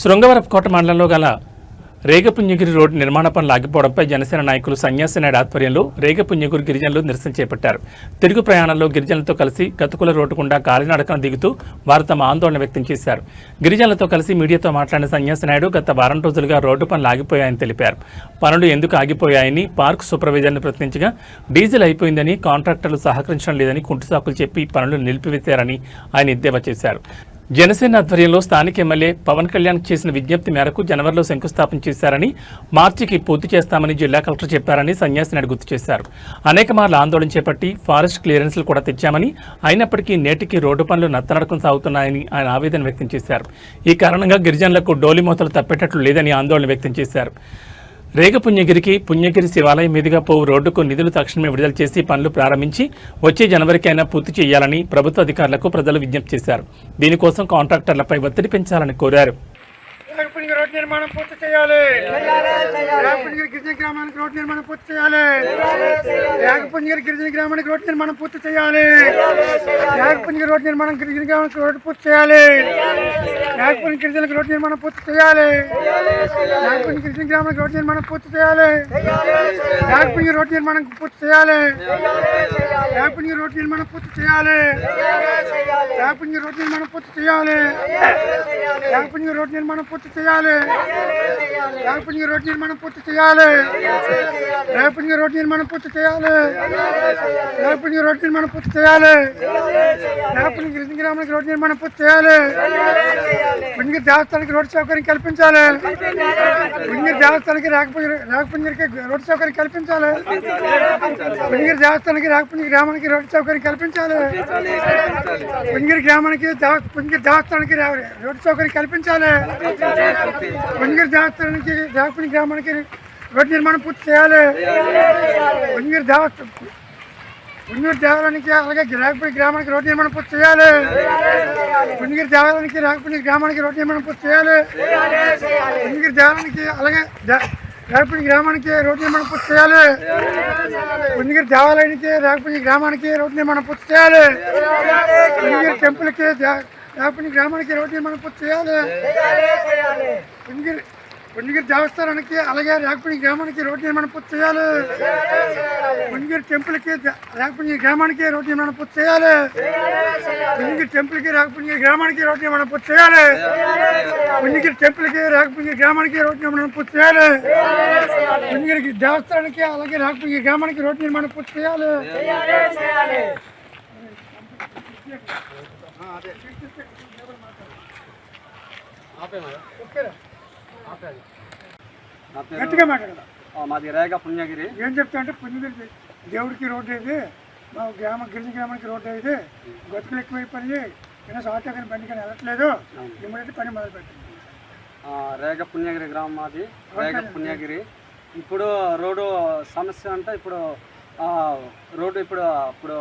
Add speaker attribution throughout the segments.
Speaker 1: శృంగవరపుకోట మండలంలో గల రేగపుణ్యగిరి రోడ్డు నిర్మాణ పనులు ఆగిపోవడంపై జనసేన నాయకులు సన్యాసి నాయుడు ఆధ్వర్యంలో రేగపుణ్యగిరి గిరిజనులు నిరసన చేపట్టారు. తిరుగు ప్రయాణంలో గిరిజనులతో కలిసి గతుకుల రోడ్డు గుండా కాలినడకన దిగుతూ వారు తమ ఆందోళన వ్యక్తం చేశారు. గిరిజనులతో కలిసి మీడియాతో మాట్లాడిన సన్యాసి నాయుడు గత వారం రోజులుగా రోడ్డు పనులు ఆగిపోయాయని తెలిపారు. పనులు ఎందుకు ఆగిపోయాయని పార్క్ సూపర్వైజర్ను ప్రశ్నించగా డీజిల్ అయిపోయిందని కాంట్రాక్టర్లు సహకరించడం లేదని కుంటుసాకులు చెప్పి పనులు నిలిపివేశారని ఆయన ఎద్దేవా చేశారు. జనసేన ఆధ్వర్యంలో స్థానిక ఎమ్మెల్యే పవన్ కళ్యాణ్ చేసిన విజ్ఞప్తి మేరకు జనవరిలో శంకుస్థాపన చేశారని మార్చికి పూర్తి చేస్తామని జిల్లా కలెక్టర్ చెప్పారని సన్యాసి నాయుడు గుర్తు చేశారు. అనేక మార్లు ఆందోళన చేపట్టి ఫారెస్ట్ క్లియరెన్స్లు కూడా తెచ్చామని అయినప్పటికీ నేటికి రోడ్డు పనులు నత్తనడకం సాగుతున్నాయని ఆయన ఆవేదన వ్యక్తం చేశారు. ఈ కారణంగా గిరిజనులకు డోలిమోతలు తప్పేటట్లు లేదని ఆందోళన వ్యక్తం చేశారు. రేగ పుణ్యగిరికి పుణ్యగిరి శివాలయం మీదుగా పోవు రోడ్డుకు నిధులు తక్షణమే విడుదల చేసి పనులు ప్రారంభించి వచ్చే జనవరికైనా పూర్తి చేయాలని ప్రభుత్వ అధికారులకు ప్రజలు విజ్ఞప్తి చేశారు. దీనికోసం కాంట్రాక్టర్లపై ఒత్తిడి పెంచాలని కోరారు.
Speaker 2: రాగపుణిగిరి రోడ్డు నిర్మాణం పూర్తి చేయాలి. రాగపుణిగిరి గిరిజన గ్రామానికి రోడ్డు నిర్మాణం పూర్తి చేయాలి. రాగపుణిగిరి గిరిజన గ్రామానికి రోడ్ నిర్మాణం పూర్తి చేయాలి. రాగపుణిగిరి రోడ్ నిర్మాణం గిరిజన గ్రామానికి రోడ్డు పూర్తి చేయాలి. రాగపుణి గిరిజనకు రోడ్డు నిర్మాణం పూర్తి చేయాలి. రాగపుణి గిరిజన గ్రామానికి రోడ్డు నిర్మాణం పూర్తి చేయాలి. రాగపుణిగిరి రోడ్డు నిర్మాణం పూర్తి చేయాలి. రాగపుణిగిరి రోడ్డు నిర్మాణం పూర్తి చేయాలి రాగపుణిగిరి రోడ్డు నిర్మాణం పూర్తి చేయాలి రాగపుణిగిరి రోడ్డు నిర్మాణం పూర్తి చేయాలి రాగపుణిగిరి రోడ్డు నిర్మాణం పూర్తి చేయాలి రాగపుణిగిరి రోడ్డు నిర్మాణం పూర్తి చేయాలి రాగపుణిగిరి రోడ్డు నిర్మాణం పూర్తి చేయాలి రాగపుణిగిరి గిరిజన గ్రామానికి రోడ్డు నిర్మాణం పూర్తి చేయాలి పుణ్యగిరి దేవస్థానానికి రోడ్డు సౌకర్యం కల్పించాలి పుణ్యగిరి దేవస్థానానికి రాగపుణ్య రాగపుణ్యగిరికి రోడ్డు సౌకర్యం కల్పించాలి పుణ్యగిరి దేవస్థానానికి రాగపుణ్య గ్రామానికి రోడ్డు సౌకర్యం కల్పించాలి. పుణ్యగిరి గ్రామానికి పుంగిరి దేవస్థానానికి రోడ్డు సౌకర్యం కల్పించాలి. పుణ్యగిరి దేవస్థానానికి రాగపుణ్య గ్రామానికి రోడ్డు నిర్మాణం పూర్తి చేయాలి. పుణ్యగిరి దేవస్థానం పుణ్యగిరి దేవాలయానికి అలాగే రాగపుణ్య గ్రామానికి రోడ్డు నిర్మాణం పూర్తి చేయాలి. పుణ్యగిరి దేవాలయానికి రాగపుణ్య గ్రామానికి రోడ్డు నిర్మాణం పూర్తి చేయాలి. పుణ్యగిరి దేవాలయానికి అలాగే దే- గ్రామానికి రోడ్డు నిర్మాణం పూర్తి చేయాలి. పుణ్యగిరి దేవాలయానికి రాగపుణ్య గ్రామానికి రోడ్డు నిర్మాణం పూర్తి చేయాలి. పుణ్యగిరి టెంపుల్కి దే- గ్రామానికి రోడ్డు నిర్మాణం పూర్తి చేయాలి. పుణ్యగిరి పుణ్యగిరి దేవస్థానానికి అలాగే రాగపుణ్య గ్రామానికి రోడ్డు నిర్మాణం పూర్తి చేయాలి. పుణ్యగిరి టెంపుల్కి ద- రాగపుణ్య గ్రామానికి రోడ్డు నిర్మాణం పూర్తి చేయాలి. పుణ్యగిరి టెంపుల్కి రాగపుణ్య గ్రామానికి రోడ్డు నిర్మాణం పూర్తి చేయాలి. పుణ్యగిరి టెంపుల్కి రాగపుణ్య గ్రామానికి రోడ్డు నిర్మాణం పూర్తి చేయాలి. పుణ్యగిరి దేవస్థానానికి అలాగే రాగపుణ్య గ్రామానికి రోడ్డు నిర్మాణం పూర్తి చేయాలి. ఓకేరా?
Speaker 3: నా పేరు
Speaker 2: గట్టిగా మాట్లాడదా
Speaker 3: మాది రేగ పుణ్యగిరి.
Speaker 2: ఏం చెప్తా అంటే పుణ్యగిరి దేవుడికి రోడ్డు ఇది మా గ్రామ గిరిజన గ్రామానికి రోడ్డు ఇది. గతుకులు ఎక్కువైపోయి కనీసం ఆటో కానీ బండి కానీ వెళ్ళట్లేదు. ఇమ్మీడియట్ పని మొదలు పెట్టండి
Speaker 3: ఆ, రేగ పుణ్యగిరి గ్రామం మాది. రేగ పుణ్యగిరి. ఇప్పుడు రోడ్డు సమస్య అంటే ఇప్పుడు రోడ్డు ఇప్పుడు ఇప్పుడు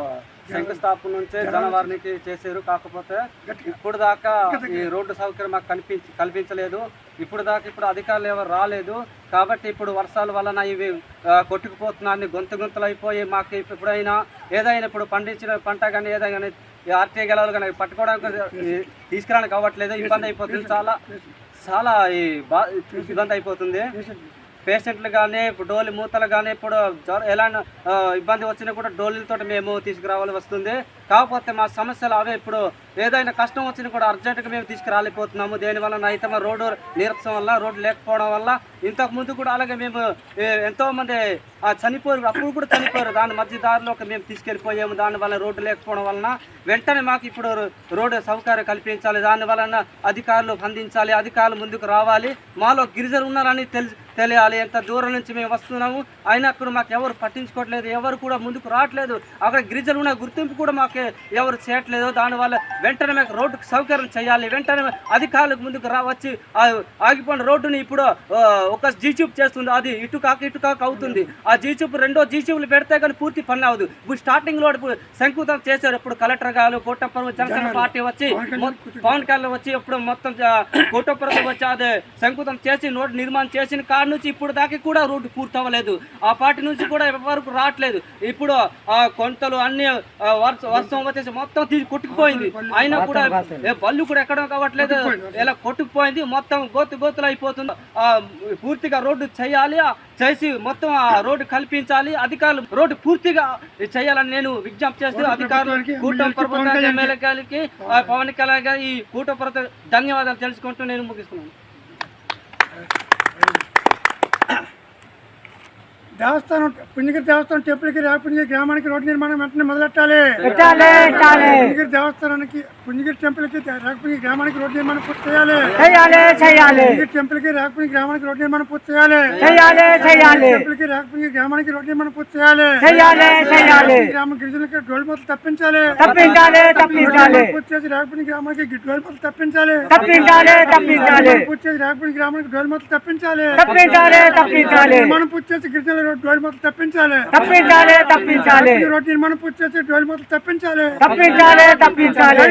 Speaker 3: శంకుస్థాపన నుంచే జనవరికి చేశారు. కాకపోతే ఇప్పుడు దాకా ఈ రోడ్డు సౌకర్యం మాకు కనిపించి కల్పించలేదు. ఇప్పుడు దాకా ఇప్పుడు అధికారులు ఎవరు రాలేదు. కాబట్టి ఇప్పుడు వర్షాల వలన ఇవి ఆ, కొట్టుకుపోతున్నాయని గొంతు గొంతులు అయిపోయి మాకు ఎప్పుడైనా ఏదైనా ఇప్పుడు పండించిన పంట కానీ ఏదైనా కానీ ఆర్టీఐ గెలవలు కానీ పట్టుకోవడానికి తీసుకురావడానికి అవ్వట్లేదు. ఇబ్బంది అయిపోతుంది. చాలా చాలా ఈ బా ఇబ్బంది అయిపోతుంది. పేషెంట్లు కానీ ఇప్పుడు డోలి మూతలు కానీ ఇప్పుడు ఎలాంటి ఇబ్బంది వచ్చినా కూడా డోలీలతో మేము తీసుకురావాల్సి వస్తుంది. కాకపోతే మా సమస్యలు అవే ఇప్పుడు ఏదైనా కష్టం వచ్చినా కూడా అర్జెంటుగా మేము తీసుకురాలిపోతున్నాము దేనివల్ల అయితే మా రోడ్డు నీరసం వల్ల రోడ్డు లేకపోవడం వల్ల. ఇంతకు ముందు కూడా అలాగే మేము ఎంతోమంది చనిపోరు అప్పుడు కూడా చనిపోయారు. దాని మధ్య దారిలోకి మేము తీసుకెళ్ళిపోయాము. దానివల్ల రోడ్డు లేకపోవడం వలన వెంటనే మాకు ఇప్పుడు రోడ్డు సౌకర్యం కల్పించాలి. దాని వలన అధికారులు స్పందించాలి. అధికారులు ముందుకు రావాలి. మాలో గిరిజలు ఉన్నారని తెలి తెలియాలి. ఎంత దూరం నుంచి మేము వస్తున్నాము. అయినప్పుడు మాకు ఎవరు పట్టించుకోవట్లేదు. ఎవరు కూడా ముందుకు రావట్లేదు. అక్కడ గిరిజలు ఉన్న గుర్తింపు కూడా మాకు ఎవరు చేయట్లేదు. దానివల్ల వెంటనే మాకు రోడ్డుకు సౌకర్యం చేయాలి. వెంటనే అధికారులకు ముందుకు రా వచ్చి ఆ ఆగిపోయిన రోడ్డుని ఇప్పుడు ఒక జీచూప్ చేస్తుంది. అది ఇటు కాక ఇటు కాక అవుతుంది. ఆ జీచూప్ రెండో జీచూపులు పెడితే కానీ పూర్తి పని అవ్వదు. ఇప్పుడు స్టార్టింగ్లో ఇప్పుడు శంకుతం చేశారు. ఇప్పుడు కలెక్టర్ గారు కోటప్పరం జనసేన పార్టీ వచ్చి పవన్ కళ్యాణ్ వచ్చి ఇప్పుడు మొత్తం కోటప్పరం వచ్చి అదే శంకుతం చేసి రోడ్డు నిర్మాణం చేసిన కాడ నుంచి ఇప్పుడు దాకా కూడా రోడ్డు పూర్తి అవ్వలేదు ఆ పార్టీ నుంచి కూడా వరకు రావట్లేదు. ఇప్పుడు ఆ కొంతలు అన్ని వర్షం వచ్చేసి మొత్తం తీసి కొట్టుకుపోయింది. అయినా కూడా బళ్ళు కూడా ఎక్కడం కావట్లేదు. ఇలా కొట్టుకుపోయింది. మొత్తం గోతు గోతులు అయిపోతుంది. ఆ, పూర్తిగా రోడ్డు చేయాలి. ఆ, చేసి మొత్తం ఆ రోడ్డు కల్పించాలి. అధికారులు రోడ్డు పూర్తిగా చేయాలని నేను విజ్ఞప్తి చేస్తూ అధికారులు కూటమి ప్రభుత్వం ఎమ్మెల్యే గారికి ఆ, పవన్ కళ్యాణ్ గారి ఈ కూటమి ప్రభుత్వం ధన్యవాదాలు తెలుసుకుంటూ నేను ముగిస్తున్నాను.
Speaker 2: దేవస్థానం పుణ్యగిరి దేవస్థానం టెంపుల్కి రేపుణ్యగిరి గ్రామానికి రోడ్డు నిర్మాణం వెంటనే మొదలెట్టాలి. పుణ్యగిరి దేవస్థానానికి పుణ్యగిరి టెంపుల్కి రేపుణ్యగిరి గ్రామానికి రోడ్డు నిర్మాణం పూర్తి చేయాలి.
Speaker 4: చేయాలి చేయాలి.
Speaker 2: పుణ్యగిరి టెంపుల్కి రేపుణ్యగిరి గ్రామానికి రోడ్డు నిర్మాణం పూర్తి చేయాలి.
Speaker 4: చేయాలి చేయాలి.
Speaker 2: టెంపుల్కి రేపుణ్యగిరి గ్రామానికి రోడ్డు నిర్మాణం పూర్తి చేయాలి.
Speaker 4: చేయాలి చేయాలి.
Speaker 2: గ్రామ గిరిజనులకి డోల్ మొదలు తప్పించాలి.
Speaker 4: తప్పించాలి తప్పించాలి.
Speaker 2: పూర్తి చేసి రేపుణ్య గ్రామానికి డోల్ మొదలు తప్పించాలి.
Speaker 4: తప్పించాలి తప్పించాలి.
Speaker 2: పూర్తి చేసి రేపుణ్య గ్రామానికి డోల్ మొదలు తప్పించాలి.
Speaker 4: తప్పించాలి తప్పించాలి
Speaker 2: నిర్మాణం పూర్తి చేసి గిరిజనుల డోల్ మొదలు తప్పించాలి.
Speaker 4: తప్పించాలి తప్పించాలి.
Speaker 2: రోడ్డు నిర్మాణం పూర్తి చేసి డోల్ మొదలు తప్పించాలి.
Speaker 4: తప్పించాలి తప్పించాలి.